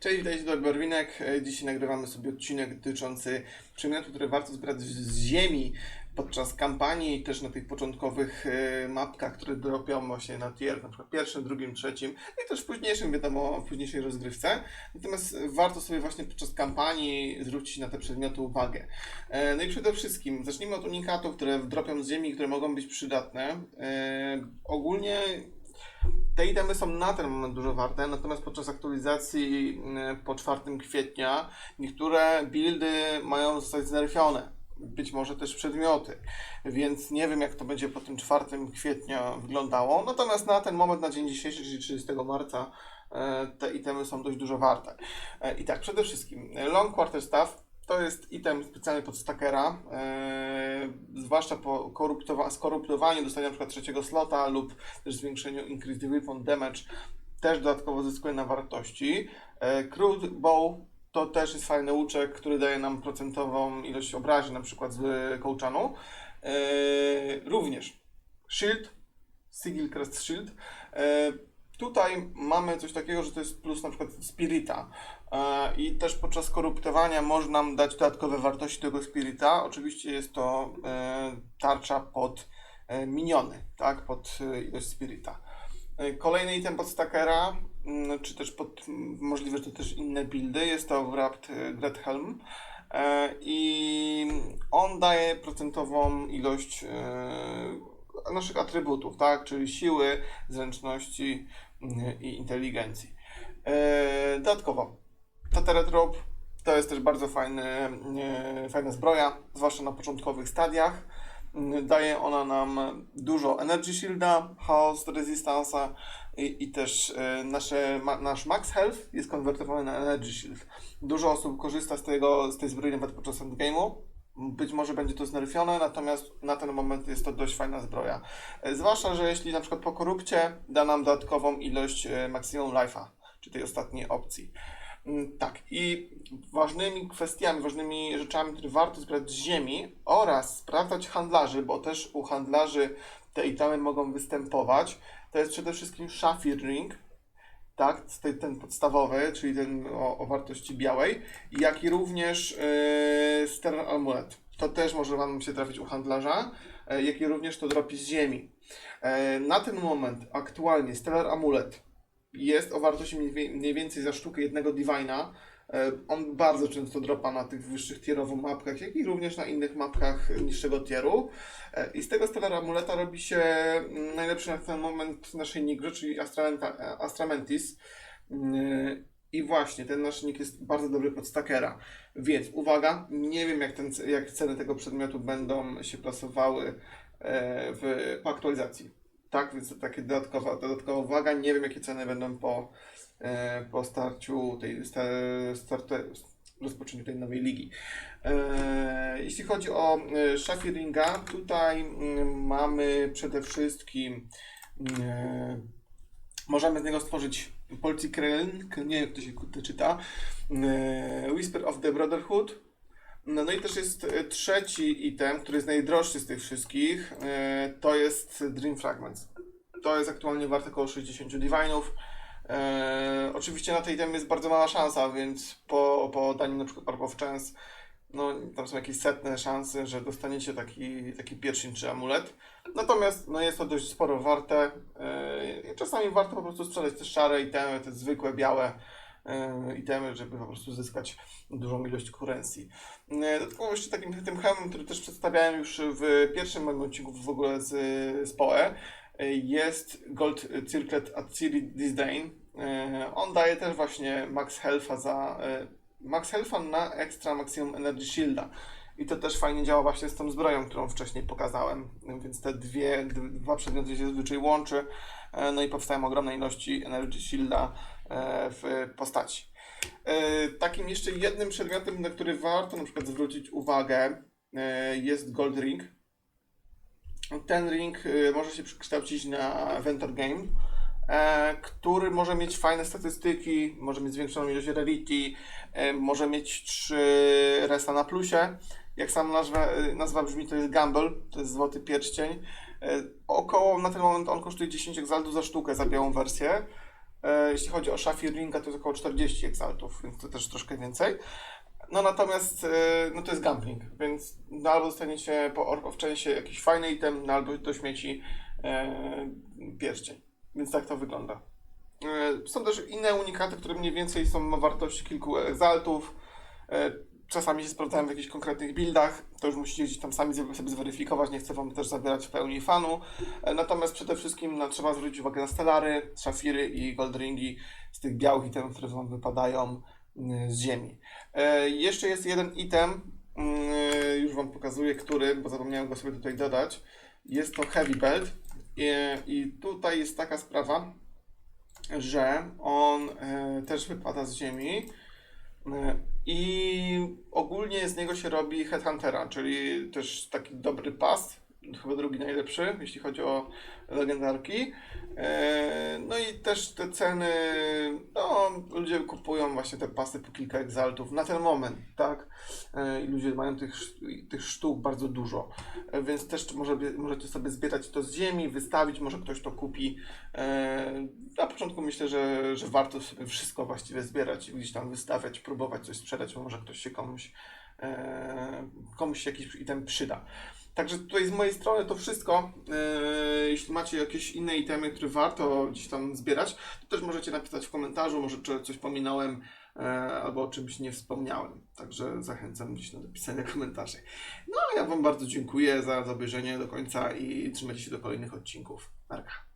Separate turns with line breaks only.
Cześć, witajcie, to Barwinek. E, Dzisiaj nagrywamy sobie odcinek dotyczący przedmiotów, które warto zbierać z ziemi podczas kampanii, też na tych początkowych e, mapkach, które dropią właśnie na tier, na przykład pierwszym, drugim, trzecim i też w późniejszym, wiadomo, w późniejszej rozgrywce. Natomiast warto sobie właśnie podczas kampanii zwrócić na te przedmioty uwagę. E, No i przede wszystkim zacznijmy od unikatów, które dropią z ziemi, które mogą być przydatne. Ogólnie te itemy są na ten moment dużo warte, natomiast podczas aktualizacji mm, po 4 kwietnia niektóre buildy mają zostać znerfione. Być może też przedmioty, więc nie wiem jak to będzie po tym 4 kwietnia wyglądało. Natomiast na ten moment, na dzień dzisiejszy, czyli 30 marca, e, te itemy są dość dużo warte. E, I tak, przede wszystkim Long Quarter Staff to jest item specjalny pod stackera, e, zwłaszcza po koruptowa- skoruptowaniu, przykład trzeciego slota lub też zwiększeniu Increased Weapon Damage, też dodatkowo zyskuje na wartości. E, Crude Bow to też jest fajny łuczek, który daje nam procentową ilość obrażeń, przykład z kołczanu. E, również Shield, Sigil Crest Shield. Tutaj mamy coś takiego, że to jest plus na przykład Spirita. E, I też podczas koruptowania można dać dodatkowe wartości tego Spirita. Oczywiście jest to e, tarcza pod e, miniony, tak, pod ilość Spirita. Kolejny item pod Stackera, mm, czy też pod m, możliwe, że to też inne buildy, jest to Wrapped Grethelm. I on daje procentową ilość naszych atrybutów, tak, czyli siły, zręczności mm, i inteligencji. E, Dodatkowo, Tateret Rope to jest też bardzo fajny, e, fajna zbroja, zwłaszcza na początkowych stadiach. Daje ona nam dużo Energy Shielda, Chaos Resistance'a i, i też e, nasze, ma, nasz Max Health jest konwertowany na Energy Shield. Dużo osób korzysta z, tego, z tej zbroi nawet podczas endgame'u. Być może będzie to znerfione, natomiast na ten moment jest to dość fajna zbroja. E, Zwłaszcza, że jeśli na przykład po korupcie da nam dodatkową ilość e, maksimum life'a, czy tej ostatniej opcji. Mm, Tak, i ważnymi kwestiami, ważnymi rzeczami, które warto zbierać z ziemi oraz sprawdzać handlarzy, bo też u handlarzy te itemy mogą występować, to jest przede wszystkim Shafir Ring, tak, ten, podstawowy, czyli ten o, o wartości białej, jak i również yy, Stellar Amulet. To też może Wam się trafić u handlarza, e, jak i również to dropi z ziemi. E, na ten moment aktualnie Stellar Amulet jest o wartości mniej, mniej więcej za sztukę jednego Divina. E, On bardzo często dropa na tych wyższych tierowo mapkach, jak i również na innych mapkach niższego tieru. E, I z tego Stellar Amuleta robi się mm, najlepszy na ten moment naszej nigry, czyli e, Astramentis. I właśnie, ten nasz nick jest bardzo dobry pod stackera. Więc uwaga, nie wiem jak, ten, jak ceny tego przedmiotu będą się plasowały w, po aktualizacji. Tak, więc to takie dodatkowa, dodatkowa uwaga. Nie wiem jakie ceny będą po, e, po starciu tej sta, starte, rozpoczęciu tej nowej ligi. E, jeśli chodzi o e, Shafiringa, tutaj mm, mamy przede wszystkim możemy z niego stworzyć Polcikreln, nie wiem jak to się czyta, Whisper of the Brotherhood, no, no i też jest e, trzeci item, który jest najdroższy z tych wszystkich, e, to jest Dream Fragments. To jest aktualnie warte około 60 divine'ów. E, oczywiście na tej item jest bardzo mała szansa, więc po, po daniu na przykład Orb of Chance, no tam są jakieś setne szanse, że dostaniecie taki, taki pierścień czy amulet. Natomiast no, jest to dość sporo warte. Czasami warto po prostu sprzedać te szare itemy, te zwykłe, białe itemy, żeby po prostu zyskać dużą ilość kurencji. E, Dodatkowo jeszcze takim tym hełmem, który też przedstawiałem już w pierwszym moim odcinku w ogóle z, z PoE, e, jest Gold Circlet Atziri Disdain. E, On daje też właśnie max health'a za e, max health'a na extra maximum energy shielda. I to też fajnie działa właśnie z tą zbroją, którą wcześniej pokazałem. Więc te dwie, dwa przedmioty się zazwyczaj łączy. e, No i powstają ogromne ilości energy shielda e, w postaci. E, Takim jeszcze jednym przedmiotem, na który warto na przykład zwrócić uwagę, e, jest Gold Ring. Ten ring e, może się przekształcić na Ventor Game, e, który może mieć fajne statystyki, może mieć zwiększoną ilość rarity, e, może mieć 3 resta na plusie. Jak sam nazwa, e, nazwa brzmi, to jest Gamble, to jest złoty pierścień. E, Około na ten moment on kosztuje 10 exaltów za sztukę, za białą wersję. E, jeśli chodzi o Shafir Ringa, to jest około 40 exaltów, więc to też troszkę więcej. No natomiast e, no to jest gambling, więc no, albo dostaniecie po Orb of Change'ie jakiś fajny item, no, albo do śmieci e, pierścień. Więc tak to wygląda. E, Są też inne unikaty, które mniej więcej są o wartości kilku exaltów. E, Czasami się sprawdzają w jakichś konkretnych buildach. To już musicie gdzieś tam sami sobie zweryfikować. Nie chcę Wam też zabierać w pełni fanu. E, Natomiast przede wszystkim no, trzeba zwrócić uwagę na stelary, szafiry i goldringi z tych białych itemów, które Wam wypadają z ziemi. E, Jeszcze jest jeden item, mm, już Wam pokazuję, który, bo zapomniałem go sobie tutaj dodać. Jest to Heavy Belt. I, i tutaj jest taka sprawa, że on e, też wypada z ziemi. I ogólnie z niego się robi Headhuntera, czyli też taki dobry pas, chyba drugi najlepszy, jeśli chodzi o legendarki. E, No i też te ceny, no ludzie kupują właśnie te pasy po kilka egzaltów na ten moment, tak? E, I ludzie mają tych, tych sztuk bardzo dużo, E, więc też może, możecie sobie zbierać to z ziemi, wystawić, może ktoś to kupi. Na początku myślę, że, że warto sobie wszystko właściwie zbierać i gdzieś tam wystawiać, próbować coś sprzedać, bo może ktoś się komuś, komuś jakiś item przyda. Także tutaj z mojej strony to wszystko. E, jeśli macie jakieś inne itemy, które warto gdzieś tam zbierać, to też możecie napisać w komentarzu, może coś pominąłem e, albo o czymś nie wspomniałem. Także zachęcam gdzieś do napisania komentarzy. No, ja Wam bardzo dziękuję za, obejrzenie do końca i trzymajcie się do kolejnych odcinków. Narka.